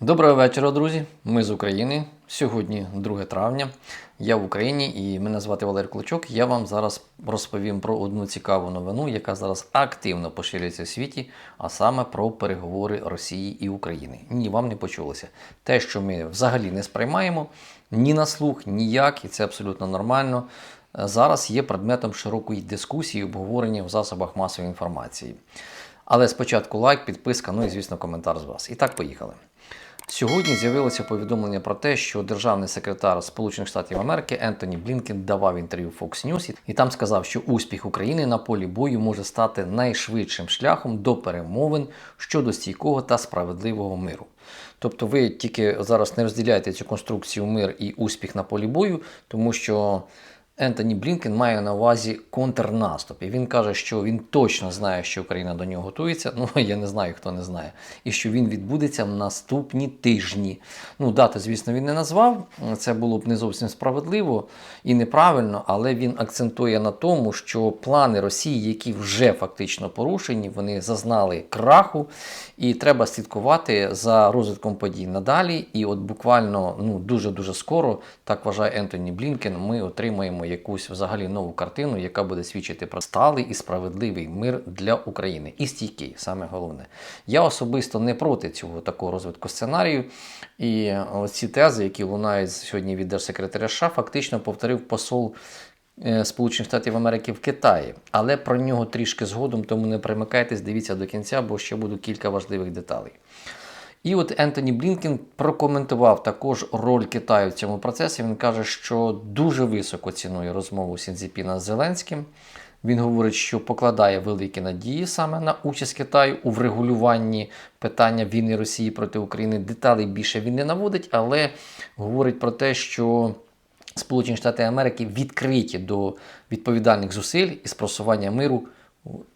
Доброго вечора, друзі. Ми з України. Сьогодні 2 травня. Я в Україні і мене звати Валерій Клочок. Я вам зараз розповім про одну цікаву новину, яка зараз активно поширюється в світі, а саме про переговори Росії і України. Ні, вам не почулося. Те, що ми взагалі не сприймаємо ні на слух, ніяк, і це абсолютно нормально. Зараз є предметом широкої дискусії, обговорення в засобах масової інформації. Але спочатку лайк, підписка, ну і звісно, коментар з вас. І так, поїхали. Сьогодні з'явилося повідомлення про те, що державний секретар Сполучених Штатів Америки Ентоні Блінкен давав інтерв'ю Fox News і там сказав, що успіх України на полі бою може стати найшвидшим шляхом до перемовин щодо стійкого та справедливого миру. Тобто ви тільки зараз не розділяєте цю конструкцію мир і успіх на полі бою, тому що Ентоні Блінкен має на увазі контрнаступ. І він каже, що він точно знає, що Україна до нього готується. Ну, я не знаю, хто не знає. І що він відбудеться в наступні тижні. Ну, дати, звісно, він не назвав. Це було б не зовсім справедливо і неправильно, але він акцентує на тому, що плани Росії, які вже фактично порушені, вони зазнали краху, і треба слідкувати за розвитком подій надалі. І от буквально ну, дуже-дуже скоро, так вважає Ентоні Блінкен, ми отримаємо якусь взагалі нову картину, яка буде свідчити про сталий і справедливий мир для України. І стійкий, саме головне. Я особисто не проти цього такого розвитку сценарію. І ці тези, які лунають сьогодні від держсекретаря США, фактично повторив посол. е, Сполучених Штатів Америки в Китаї, але про нього трішки згодом, тому не примикайтесь, дивіться до кінця, бо ще будуть кілька важливих деталей. І от Ентоні Блінкен прокоментував також роль Китаю в цьому процесі. Він каже, що дуже високо цінує розмову Сінзіпіна з Зеленським. Він говорить, що покладає великі надії саме на участь Китаю у врегулюванні питання війни Росії проти України. Деталей більше він не наводить, але говорить про те, що Сполучені Штати Америки відкриті до відповідальних зусиль і спросування миру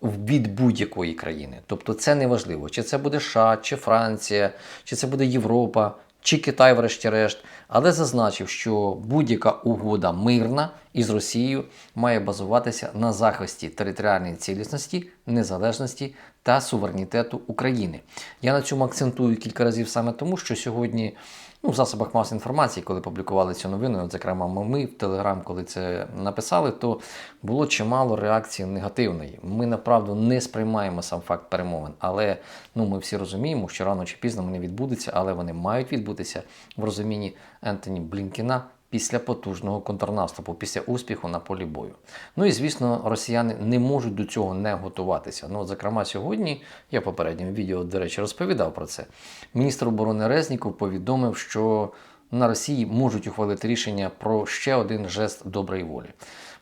від будь-якої країни. Тобто це не важливо, чи це буде США, чи Франція, чи це буде Європа, чи Китай, врешті-решт. Але зазначив, що будь-яка угода мирна із Росією має базуватися на захисті територіальної цілісності, незалежності та суверенітету України. Я на цьому акцентую кілька разів саме тому, що сьогодні ну, в засобах масової інформації, коли публікували цю новину, от, зокрема, ми в Телеграм, коли це написали, то було чимало реакції негативної. Ми направду не сприймаємо сам факт перемовин, але ну, ми всі розуміємо, що рано чи пізно вони відбудуться, але вони мають відбутися в розумінні Ентоні Блінкіна. Після потужного контрнаступу, після успіху на полі бою. Ну і звісно, росіяни не можуть до цього не готуватися. Ну, от, зокрема, сьогодні я в попередньому відео, до речі, розповідав про це. Міністр оборони Резніков повідомив, що на Росії можуть ухвалити рішення про ще один жест доброї волі.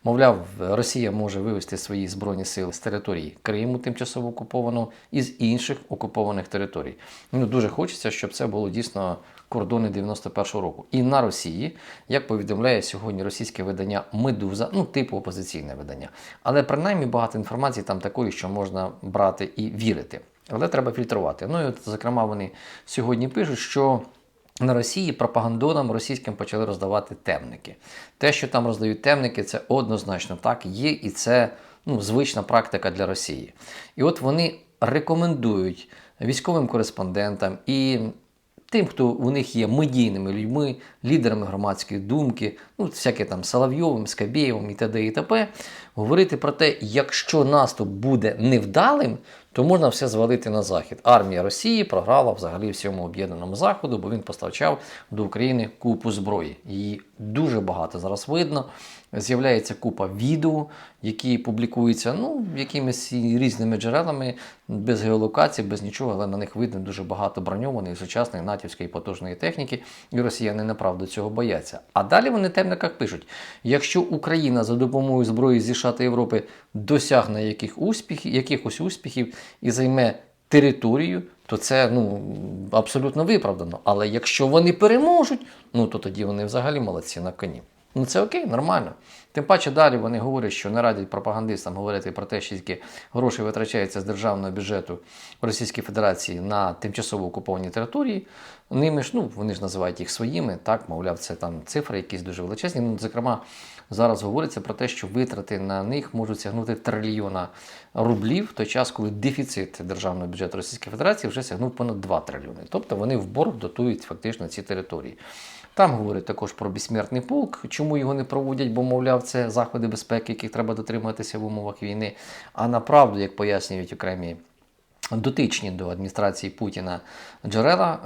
Мовляв, Росія може вивести свої збройні сили з території Криму, тимчасово окупованого, і з інших окупованих територій. Ну дуже хочеться, щоб це було дійсно кордони 91-го року. І на Росії, як повідомляє сьогодні російське видання Медуза, ну типу опозиційне видання. Але принаймні багато інформації там такої, що можна брати і вірити. Але треба фільтрувати. Ну і от, зокрема, вони сьогодні пишуть, що. На Росії пропагандонам російським почали роздавати темники. Те, що там роздають темники, це однозначно так є, і це ну, звична практика для Росії. І от вони рекомендують військовим кореспондентам і тим, хто у них є медійними людьми, лідерами громадської думки, ну, всяке там Соловйовим, Скабєєвим і т.д. і т.п., говорити про те, якщо наступ буде невдалим, то можна все звалити на захід. Армія Росії програла взагалі всьому об'єднаному заходу, бо він поставчав до України купу зброї. Її дуже багато зараз видно. З'являється купа відео, які публікуються ну, якимись різними джерелами, без геолокації, без нічого, але на них видно дуже багато броньованої, сучасної натівської потужної техніки, і росіяни направду цього бояться. А далі вони темниках пишуть: якщо Україна за допомогою зброї зі США та Європи досягне яких успіхів, якихось успіхів і займе територію, то це ну, абсолютно виправдано. Але якщо вони переможуть, ну то тоді вони взагалі молодці на коні. Ну це окей, нормально. Тим паче далі вони говорять, що не радять пропагандистам говорити про те, що скільки грошей витрачається з державного бюджету Російської Федерації на тимчасово окуповані території. Ними ж, ну вони ж називають їх своїми, так, мовляв, це там цифри якісь дуже величезні. Ну, зокрема, зараз говориться про те, що витрати на них можуть сягнути трильйона рублів в той час, коли дефіцит державного бюджету Російської Федерації вже сягнув понад 2 трильйони. Тобто вони в борг дотують фактично ці території. Там говорять також про безсмертний полк, чому його не проводять, бо, мовляв, це заходи безпеки, яких треба дотримуватися в умовах війни. А направду, як пояснюють окремі дотичні до адміністрації Путіна джерела,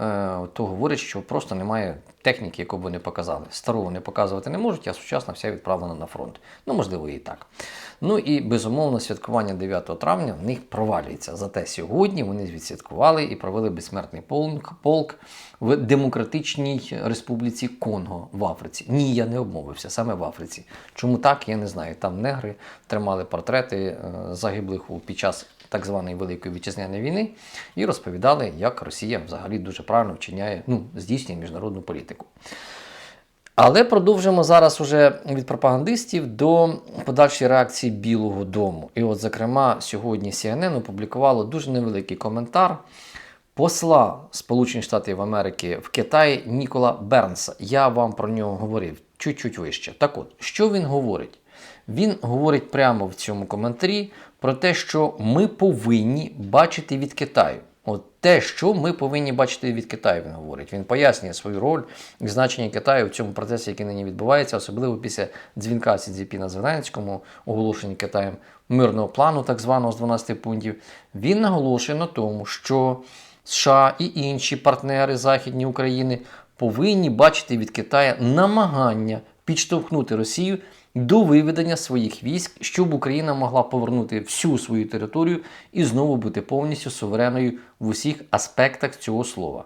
е, то говорять, що просто немає техніки, яку б вони показали. Стару вони показувати не можуть, а сучасна вся відправлена на фронт. Ну, можливо, і так. Ну і безумовно, святкування 9 травня в них провалюється. Зате сьогодні вони відсвяткували і провели безсмертний полк, полк в Демократичній Республіці Конго в Африці. Ні, я не обмовився, саме в Африці. Чому так, я не знаю. Там негри тримали портрети е, загиблих під час так званої Великої вітчизняної війни і розповідали, як Росія взагалі дуже правильно вчиняє, ну, здійснює міжнародну політику. Але продовжимо зараз уже від пропагандистів до подальшої реакції Білого Дому. І, от, зокрема, сьогодні CNN опублікувало дуже невеликий коментар посла Сполучених Штатів Америки в Китаї Нікола Бернса. Я вам про нього говорив чуть-чуть вище. Так от, що він говорить? Він говорить прямо в цьому коментарі про те, що ми повинні бачити від Китаю. От те, що ми повинні бачити від Китаю, він говорить. Він пояснює свою роль і значення Китаю в цьому процесі, який нині відбувається, особливо після дзвінка Сідзіпіна Зеленському, оголошення Китаєм мирного плану, так званого з 12 пунктів. Він наголошує на тому, що США і інші партнери Західні України повинні бачити від Китаю намагання підштовхнути Росію до виведення своїх військ, щоб Україна могла повернути всю свою територію і знову бути повністю суверенною в усіх аспектах цього слова.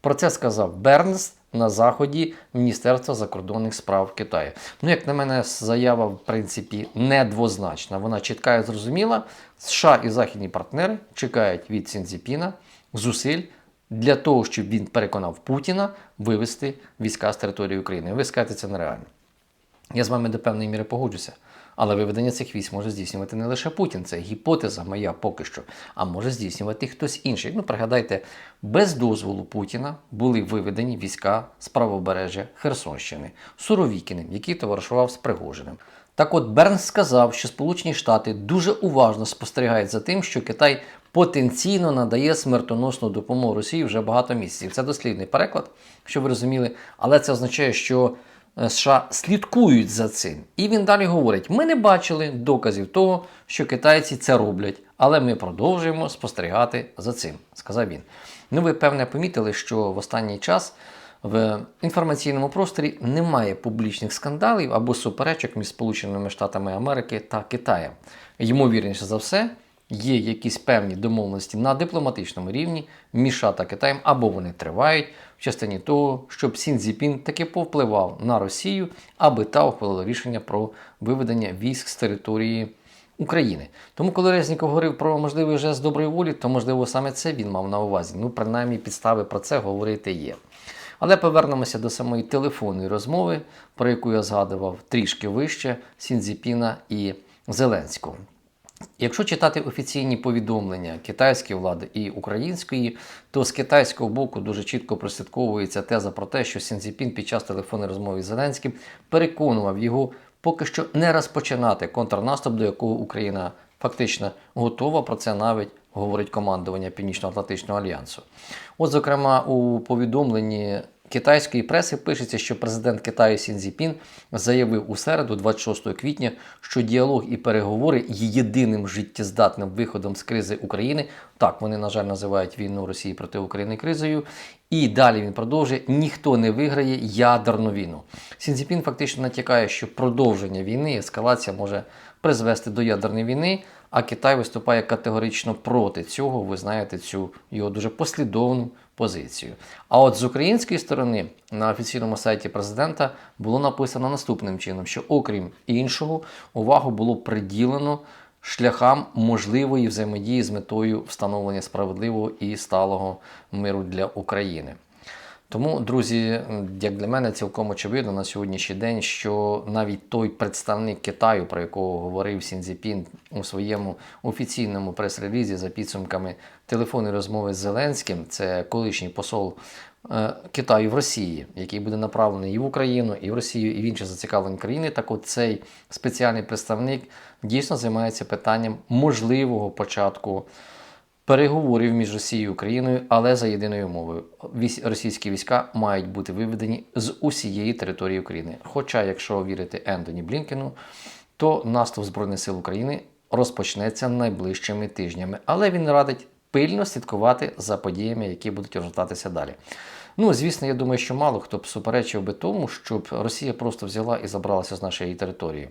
Про це сказав Бернс на заході Міністерства закордонних справ Китаю. Ну, як на мене, заява, в принципі, недвозначна. Вона чітка і зрозуміла. США і західні партнери чекають від Сінзіпіна зусиль для того, щоб він переконав Путіна вивести війська з території України. Ви скажете, це нереально. Я з вами до певної міри погоджуся. Але виведення цих військ може здійснювати не лише Путін, це гіпотеза моя поки що, а може здійснювати хтось інший. Ну, пригадайте, без дозволу Путіна були виведені війська з правобережжя Херсонщини, Суровікіним, який товаришував з Пригожиним. Так от Бернс сказав, що Сполучені Штати дуже уважно спостерігають за тим, що Китай потенційно надає смертоносну допомогу Росії вже багато місяців. Це дослідний переклад, що ви розуміли, але це означає, що США слідкують за цим. І він далі говорить: ми не бачили доказів того, що китайці це роблять, але ми продовжуємо спостерігати за цим, сказав він. Ну, ви певне помітили, що в останній час. В інформаційному просторі немає публічних скандалів або суперечок між Сполученими Штатами Америки та Китаєм. Ймовірніше за все, є якісь певні домовленості на дипломатичному рівні між США та Китаєм, або вони тривають в частині того, щоб Сін Цзіпін таки повпливав на Росію, аби та ухвалила рішення про виведення військ з території. України. Тому, коли Резніков говорив про можливий жест доброї волі, то можливо саме це він мав на увазі. Ну, принаймні, підстави про це говорити є. Але повернемося до самої телефонної розмови, про яку я згадував трішки вище Сінзіпіна і Зеленського. Якщо читати офіційні повідомлення китайської влади і української, то з китайського боку дуже чітко прослідковується теза про те, що Сінзіпін під час телефонної розмови з Зеленським переконував його поки що не розпочинати контрнаступ, до якого Україна фактично готова. Про це навіть говорить командування Північно-Атлантичного альянсу. От, зокрема, у повідомленні китайської преси пишеться, що президент Китаю Сінзіпін заявив у середу, 26 квітня, що діалог і переговори є єдиним життєздатним виходом з кризи України. Так, вони, на жаль, називають війну Росії проти України кризою. І далі він продовжує: ніхто не виграє ядерну війну. Сінзіпін фактично натякає, що продовження війни, ескалація може призвести до ядерної війни. А Китай виступає категорично проти цього. Ви знаєте цю його дуже послідовну позицію. А от з української сторони на офіційному сайті президента було написано наступним чином: що, окрім іншого, увагу було приділено шляхам можливої взаємодії з метою встановлення справедливого і сталого миру для України. Тому, друзі, як для мене цілком очевидно на сьогоднішній день, що навіть той представник Китаю, про якого говорив Сінзіпін у своєму офіційному прес-релізі за підсумками телефонної розмови з Зеленським, це колишній посол е, Китаю в Росії, який буде направлений і в Україну, і в Росію, і в інші зацікавлені країни. Так от цей спеціальний представник дійсно займається питанням можливого початку переговорів між Росією і Україною, але за єдиною умовою. Російські війська мають бути виведені з усієї території України. Хоча, якщо вірити Ентоні Блінкену, то наступ Збройних сил України розпочнеться найближчими тижнями. Але він радить пильно слідкувати за подіями, які будуть розгортатися далі. Ну, звісно, я думаю, що мало хто б суперечив би тому, щоб Росія просто взяла і забралася з нашої території.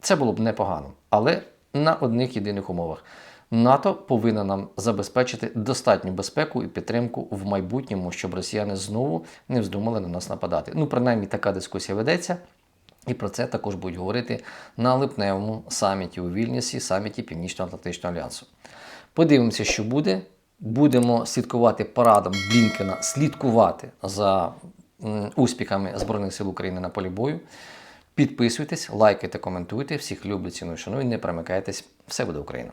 Це було б непогано, але на одних єдиних умовах. НАТО повинна нам забезпечити достатню безпеку і підтримку в майбутньому, щоб росіяни знову не вздумали на нас нападати. Ну, принаймні, така дискусія ведеться. І про це також будуть говорити на липневому саміті у Вільнюсі, саміті Північно-Атлантичного альянсу. Подивимося, що буде. Будемо слідкувати парадам Блінкена, слідкувати за успіхами Збройних сил України на полі бою. Підписуйтесь, лайкайте, коментуйте. Всіх люблю, ціную, шаную, не перемикайтесь. Все буде Україна!